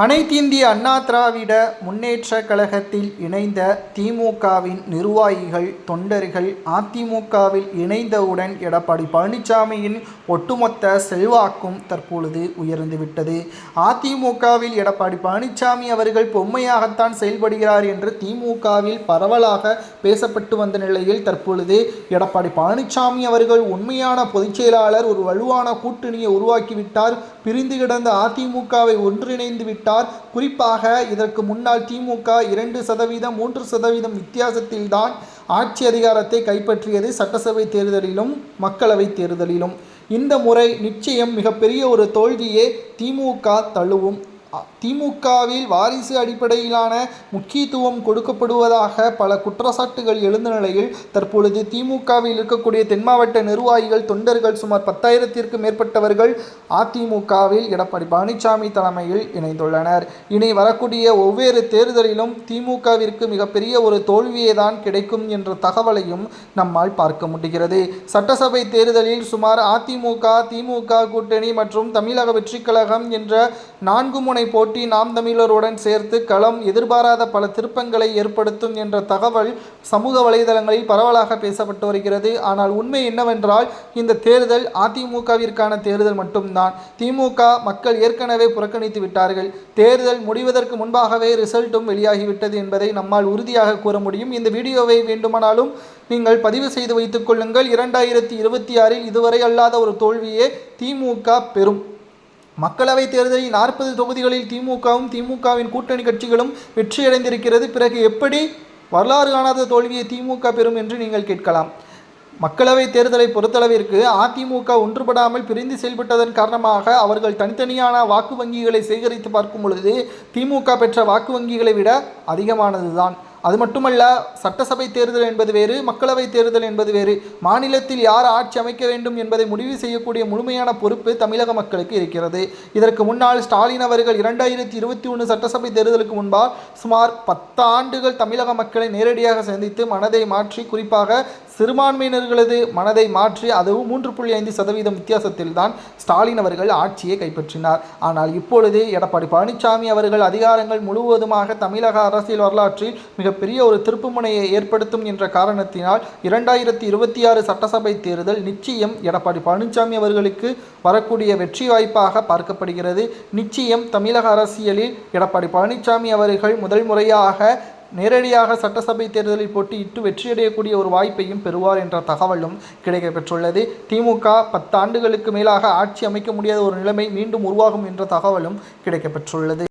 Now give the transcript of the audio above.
அனைத்திந்திய அண்ணா திராவிட முன்னேற்ற கழகத்தில் இணைந்த திமுகவின் நிர்வாகிகள் தொண்டர்கள் அதிமுகவில் இணைந்தவுடன் எடப்பாடி பழனிசாமியின் ஒட்டுமொத்த செல்வாக்கும் தற்பொழுது உயர்ந்துவிட்டது. அதிமுகவில் எடப்பாடி பழனிசாமி அவர்கள் பொம்மையாகத்தான் செயல்படுகிறார் என்று திமுகவில் பரவலாக பேசப்பட்டு வந்த நிலையில் தற்பொழுது எடப்பாடி பழனிசாமி அவர்கள் உண்மையான பொதுச் செயலாளர் ஒரு வலுவான கூட்டணியை உருவாக்கிவிட்டார். பிரிந்து கிடந்த அதிமுகவை ஒன்றிணைந்து விட்டார். குறிப்பாக இதற்கு முன்னால் திமுக இரண்டு சதவீதம் மூன்று சதவீதம் வித்தியாசத்தில்தான் ஆட்சி அதிகாரத்தை கைப்பற்றியது சட்டசபை தேர்தலிலும் மக்களவை தேர்தலிலும். இந்த முறை நிச்சயம் மிகப்பெரிய ஒரு தோல்வியே திமுக தழுவும். திமுகவில் வாரிசு அடிப்படையிலான முக்கியத்துவம் கொடுக்கப்படுவதாக பல குற்றச்சாட்டுகள் எழுந்த நிலையில் தற்பொழுது திமுகவில் இருக்கக்கூடிய தென் மாவட்ட நிர்வாகிகள் தொண்டர்கள் சுமார் பத்தாயிரத்திற்கும் மேற்பட்டவர்கள் அதிமுகவில் எடப்பாடி பழனிசாமி தலைமையில் இணைந்துள்ளனர். இனி வரக்கூடிய ஒவ்வொரு தேர்தலிலும் திமுகவிற்கு மிகப்பெரிய ஒரு தோல்வியே தான் கிடைக்கும் என்ற தகவலையும் நம்மால் பார்க்க முடிகிறது. சட்டசபை தேர்தலில் சுமார் அதிமுக திமுக கூட்டணி மற்றும் தமிழக வெற்றிக் கழகம் என்ற நான்கு முனை போட்டி நாம் தமிழருடன் சேர்த்து களம் எதிர்பாராத பல திருப்பங்களை ஏற்படுத்தும் என்ற தகவல் சமூக வலைதளங்களில் பரவலாக பேசப்பட்டு வருகிறது. ஆனால் உண்மை என்னவென்றால் இந்த தேர்தல் அதிமுகவிற்கான தேர்தல் மட்டும்தான். திமுக மக்கள் ஏற்கனவே புறக்கணித்து விட்டார்கள். தேர்தல் முடிவதற்கு முன்பாகவே ரிசல்ட்டும் வெளியாகிவிட்டது என்பதை நம்மால் உறுதியாக கூற முடியும். இந்த வீடியோவை வேண்டுமானாலும் நீங்கள் பதிவு செய்து வைத்துக் கொள்ளுங்கள். இரண்டாயிரத்தி இருபத்தி ஆறில் இதுவரை அல்லாத ஒரு தோல்வியே திமுக பெறும். மக்களவைத் தேர்தலில் நாற்பது தொகுதிகளில் திமுகவும் திமுகவின் கூட்டணி கட்சிகளும் வெற்றியடைந்திருக்கிறது. பிறகு எப்படி வரலாறு காணாத தோல்வியை திமுக பெறும் என்று நீங்கள் கேட்கலாம். மக்களவைத் தேர்தலை பொறுத்தளவிற்கு அதிமுக ஒன்றுபடாமல் பிரிந்து செயல்பட்டதன் காரணமாக அவர்கள் தனித்தனியான வாக்கு வங்கிகளை சேகரித்து பார்க்கும் பொழுது திமுக பெற்ற வாக்கு வங்கிகளை விட அதிகமானதுதான். அது மட்டுமல்ல சட்டசபை தேர்தல் என்பது வேறு மக்களவை தேர்தல் என்பது வேறு. மாநிலத்தில் யார் ஆட்சி அமைக்க வேண்டும் என்பதை முடிவு செய்யக்கூடிய முழுமையான பொறுப்பு தமிழக மக்களுக்கு இருக்கிறது. இதற்கு முன்னால் ஸ்டாலின் அவர்கள் இரண்டாயிரத்தி இருபத்தி ஒன்று சட்டசபை தேர்தலுக்கு முன்பால் சுமார் பத்து ஆண்டுகள் தமிழக மக்களை நேரடியாக சந்தித்து மனதை மாற்றி குறிப்பாக சிறுபான்மையினர்களது மனதை மாற்றி அதுவும் மூன்று புள்ளி ஐந்து சதவீதம் வித்தியாசத்தில் தான் ஸ்டாலின் அவர்கள் ஆட்சியை கைப்பற்றினார். ஆனால் இப்பொழுது எடப்பாடி பழனிசாமி அவர்கள் அதிகாரங்கள் முழுவதுமாக தமிழக அரசியல் வரலாற்றில் மிகப்பெரிய ஒரு திருப்புமுனையை ஏற்படுத்தும் என்ற காரணத்தினால் இரண்டாயிரத்தி இருபத்தி ஆறு சட்டசபை தேர்தல் நிச்சயம் எடப்பாடி பழனிசாமி அவர்களுக்கு வரக்கூடிய வெற்றி வாய்ப்பாக பார்க்கப்படுகிறது. நிச்சயம் தமிழக அரசியலில் எடப்பாடி பழனிசாமி அவர்கள் முதல் முறையாக நேரடியாக சட்டசபை தேர்தலில் போட்டியிட்டு வெற்றியடையக்கூடிய ஒரு வாய்ப்பையும் பெறுவார் என்ற தகவலும் கிடைக்கப்பெற்றுள்ளது திமுக பத்தாண்டுகளுக்கு மேலாக ஆட்சி அமைக்க முடியாத ஒரு நிலைமை மீண்டும் உருவாகும் என்ற தகவலும் கிடைக்கப்பெற்றுள்ளது